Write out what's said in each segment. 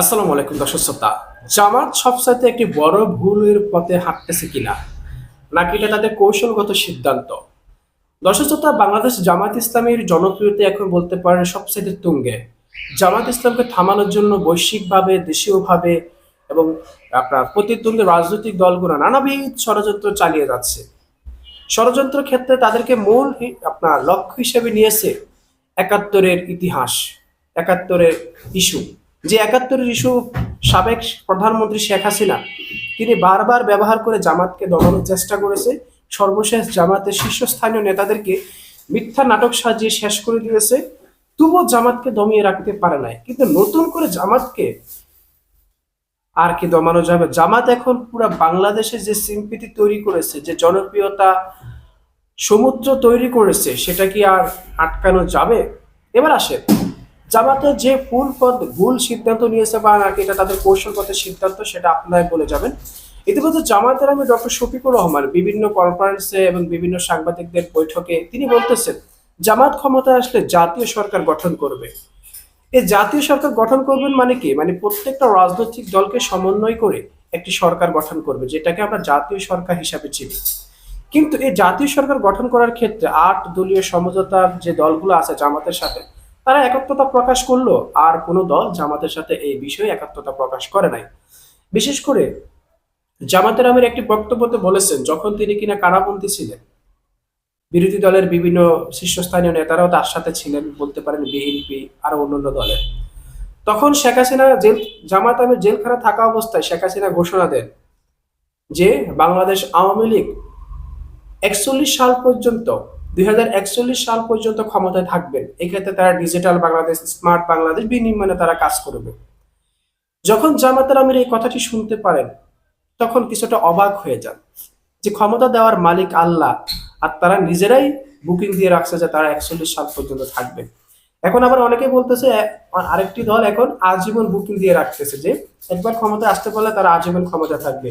আসসালামু আলাইকুম দর্শক শ্রোতা, জামাত সবসাইতে একটি বড় ভুলের পথে হাঁটতেছে কিনা? নাকি এটা তাদের কৌশলগত সিদ্ধান্ত? দর্শক শ্রোতা, বাংলাদেশ জামাত ইসলামের জনপ্রিয়তা এখন বলতে পারেন সবসাইতে তুঙ্গে। জামাত ইসলামকে থামানোর জন্য বৈশ্বিকভাবে, দেশীয়ভাবে এবং আপনার প্রতিদ্বন্দ্বী রাজনৈতিক দলগুলো নানাবিধ ষড়যন্ত্র চালিয়ে যাচ্ছে। ষড়যন্ত্র ক্ষেত্রে তাদেরকে মূল আপনার লক্ষ্য হিসেবে নিয়েছে একাত্তরের ইতিহাস, একাত্তরের ইস্যু। যে একাত্তরের ইস্যু সাবেক প্রধানমন্ত্রী শেখ হাসিনা, তিনি বারবার ব্যবহার করে জামাতকে দমানোর চেষ্টা করেছে। সর্বশেষ জামাতের শীর্ষস্থানীয় নেতাদেরকে মিথ্যা নাটক সাজিয়ে শেষ করে দিয়েছে। তবুও জামাতকে দমিয়ে রাখতে পারে নাই। কিন্তু নতুন করে জামাতকে আর কি দমানো যাবে? জামাত এখন পুরো বাংলাদেশে যে সিম্পিতি তৈরি করেছে, যে জনপ্রিয়তা সমুদ্র তৈরি করেছে, সেটা কি আর আটকানো যাবে? এবার আসে জামাতের যে ভুল পদ, ভুল সিদ্ধান্ত নিয়েছে বা নাকি এটা তাদের কৌশলগত সিদ্ধান্ত, সেটা আপনারাই বলে যাবেন। ইতিমধ্যে জামাতের আমি ডক্টর শফিকুর রহমান বিভিন্ন কনফারেন্সে এবং বিভিন্ন সাংবাদিকদের বৈঠকে তিনি বলতেছেন, জামাত ক্ষমতায় আসলে জাতীয় সরকার গঠন করবে। এই জাতীয় সরকার গঠন করবেন মানে কি? মানে প্রত্যেকটা রাজনৈতিক দলকে সমন্বয় করে একটি সরকার গঠন করবে, যেটাকে আমরা জাতীয় সরকার হিসাবে চিনি। কিন্তু এই জাতীয় সরকার গঠন করার ক্ষেত্রে আট দলীয় সমঝোতার যে দলগুলো আছে জামাতের সাথে তারা একাত্মতা প্রকাশ করল আর কোনো দল জামাতের সাথে এই বিষয়ে একাত্মতা প্রকাশ করে নাই। বিশেষ করে জামাতের আমির একটি বক্তব্যতে বলেছেন, যখন তিনি কিনা কারাবন্দী ছিলেন, বিরোধী দলের বিভিন্ন শীর্ষস্থানীয় নেতারাও তার সাথে ছিলেন বলতে পারেন বিএনপি আরও অন্যান্য দলের। তখন শেখ হাসিনা জেল, জামাত আমির জেলখানা থাকা অবস্থায় শেখ হাসিনা ঘোষণা দেন যে, বাংলাদেশ আওয়ামী লীগ একচল্লিশ সাল পর্যন্ত দুই হাজার একচল্লিশ সাল পর্যন্ত ক্ষমতায় থাকবেন। এক্ষেত্রে তারা ডিজিটাল বাংলাদেশ স্মার্ট বাংলাদেশ বিনির্মাণে তারা কাজ করবে। যখন জামাতের আমির এই কথাটি শুনতে পারেন, তখন কিছুটা অবাক হয়ে যান যে ক্ষমতা দেওয়ার মালিক আল্লাহ, আর তারা নিজেরাই বুকিং দিয়ে রাখছে যে তারা একচল্লিশ সাল পর্যন্ত থাকবে। এখন আবার অনেকে বলতেছে আরেকটি দল এখন আজীবন বুকিং দিয়ে রাখতেছে যে একবার ক্ষমতায় আসতে পারলে তারা আজীবন ক্ষমতা থাকবে।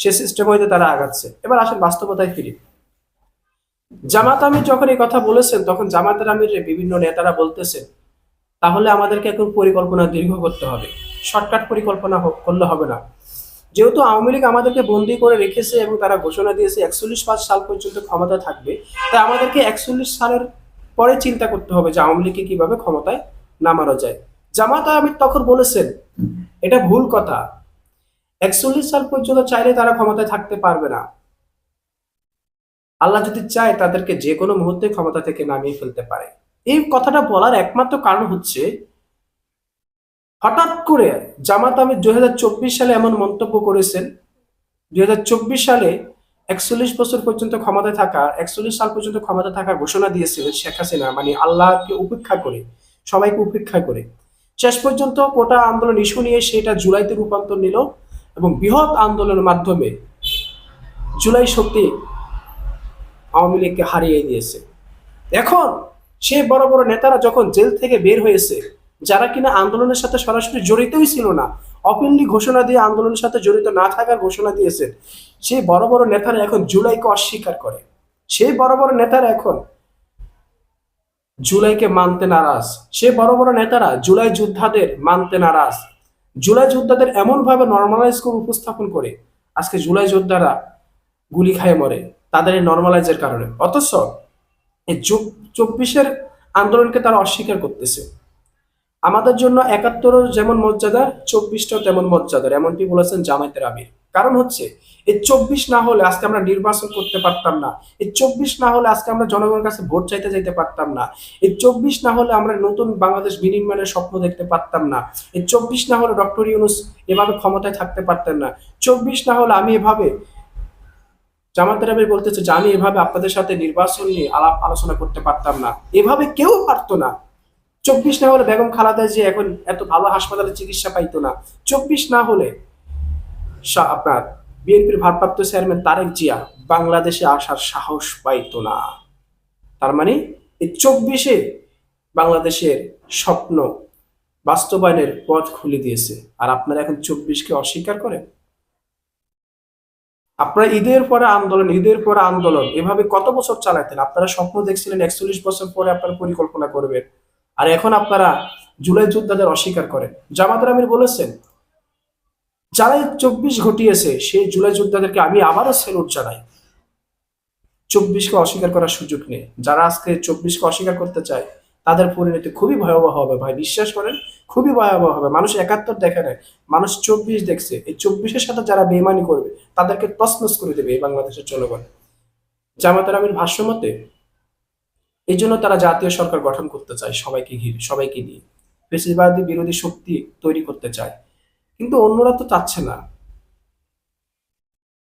সে সিস্টেম হইতে তারা আগাচ্ছে। এবার আসেন বাস্তবতায় ফিরি। জামাত আমির যখন এই কথা বলেছেন, তখন জামাতের আমির বিভিন্ন নেতারা বলতেছেন, তাহলে আমাদেরকে এখন পরিকল্পনা দীর্ঘ করতে হবে। শর্টকাট পরিকল্পনা করলে হবে না। যেহেতু আওয়ামী লীগ আমাদেরকে বন্দি করে রেখেছে এবং তারা ঘোষণা দিয়েছে, একচল্লিশ পাঁচ সাল পর্যন্ত ক্ষমতা থাকবে, তাই আমাদেরকে একচল্লিশ সালের পরে চিন্তা করতে হবে যে আওয়ামী লীগকে কীভাবে ক্ষমতায় নামানো যায়। জামাত আমির তখন বলেছেন, এটা ভুল কথা। একচল্লিশ সাল পর্যন্ত চাইলে তারা ক্ষমতায় থাকতে পারবে না। আল্লাহ যদি চায় তাদেরকে যে কোনো মুহূর্তে ক্ষমতা থেকে নামিয়ে ফেলতে পারে। এই কথাটা বলার একমাত্র কারণ হচ্ছে, হঠাৎ করে জামাত আমির দুই সালে এমন মন্তব্য করেছেন, দুই সালে একচল্লিশ বছর পর্যন্ত ক্ষমতায় থাকা, একচল্লিশ সাল পর্যন্ত ক্ষমতা থাকার ঘোষণা দিয়েছিলেন শেখ হাসিনা। মানে আল্লাহকে উপেক্ষা করে, সবাইকে উপেক্ষা করে। শেষ পর্যন্ত কোটা আন্দোলন ইস্যু নিয়ে সেটা জুলাইতে রূপান্তর নিল এবং বৃহৎ আন্দোলনের মাধ্যমে জুলাই শক্তি আওয়ামী লীগকে হারিয়ে দিয়েছে। এখন সেই বড় বড় নেতারা যখন জেল থেকে বের হয়েছে, যারা কিনা আন্দোলনের সাথে সরাসরি জড়িতই ছিল না অপেনলি ঘোষণা দিয়ে আন্দোলনের সাথে জড়িত না থাকার ঘোষণা দিয়েছেন, সেই বড় বড় নেতারা এখন জুলাইকে অস্বীকার করে। সেই বড় বড় নেতারা এখন জুলাইকে মানতে নারাজ। সেই বড় বড় নেতারা জুলাই যোদ্ধাদের মানতে নারাজ। জুলাই যোদ্ধাদের এমন ভাবে নর্মালাইজ করে উপস্থাপন করে, আজকে জুলাই যোদ্ধারা গুলি খায় মরে। তাদের এই নর্মালাইজের কারণে। অথচ এই চব্বিশের আন্দোলনকে তারা অস্বীকার করতেছে। আমাদের জন্য একাত্তর যেমন মর্যাদা চব্বিশটাও তেমন মর্যাদার, এমনটি বলেছেন জামায়াতের আমির। কারণ হচ্ছে, এই চব্বিশ না হলে আজকে আমরা নির্বাচন করতে পারতাম না। এই চব্বিশ না হলে আজকে আমরা জনগণের কাছে ভোট চাইতে যাইতে পারতাম না। এই চব্বিশ না হলে আমরা নতুন বাংলাদেশ বিনির্মাণের স্বপ্ন দেখতে পারতাম না। এই চব্বিশ না হলে ডক্টর ইউনুস এভাবে ক্ষমতায় থাকতে পারতেন না। চব্বিশ না হলে আমি এভাবে জামাতের আমির বলতেছে যে, আমি এভাবে আপনাদের সাথে নির্বাচন নিয়ে আলাপ আলোচনা করতে পারতাম না। এভাবে কেউ পারতো না। চব্বিশ না হলে বেগম খালাদা যে এখন এত ভালো হাসপাতালে চিকিৎসা পাইতো না। চব্বিশ না হলে আপনার বিএনপির ভারপ্রাপ্ত চেয়ারম্যান তারেক জিয়া বাংলাদেশে আসার সাহস পাইতো না। তার মানে এই চব্বিশে বাংলাদেশের স্বপ্ন বাস্তবায়নের পথ খুলে দিয়েছে। আর আপনারা এখন চব্বিশকে অস্বীকার করেন? আপনারা ঈদের পরে আন্দোলন, ঈদের পরে আন্দোলন, এভাবে কত বছর চালাতেন? আপনারা স্বপ্ন দেখছিলেন একচল্লিশ বছর পরে আপনারা পরিকল্পনা করবেন। আর এখন আপনারা জুলাই যোদ্ধাদের অস্বীকার করেন। জামাত আমির বলেছেন যারা চব্বিশ ঘটিয়েছে সেই জুলাই যোদ্ধাদেরকে আমি আবারও স্যালুট জানাই। চব্বিশকে অস্বীকার করার সুযোগ নেই। যারা আজকে চব্বিশকে অস্বীকার করতে চায় তাদের পরিণতি খুবই ভয়াবহ হবে। ভাই, বিশ্বাস করেন, খুবই ভয়াবহ হবে। মানুষ একাত্তর দেখে নেয়, মানুষ চব্বিশ দেখছে। এই চব্বিশের সাথে যারা বেমানি করবে, তাদেরকে তসনস করে দেবে এই বাংলাদেশের জনগণ। জামাতের আমির ভাষ্য মতে এই জন্য তারা জাতীয় সরকার গঠন করতে চায় সবাইকে ঘিরে, সবাইকে নিয়ে। বেশিরবাদী বিরোধী শক্তি তৈরি করতে চায়। কিন্তু অন্যরা তো চাচ্ছে না।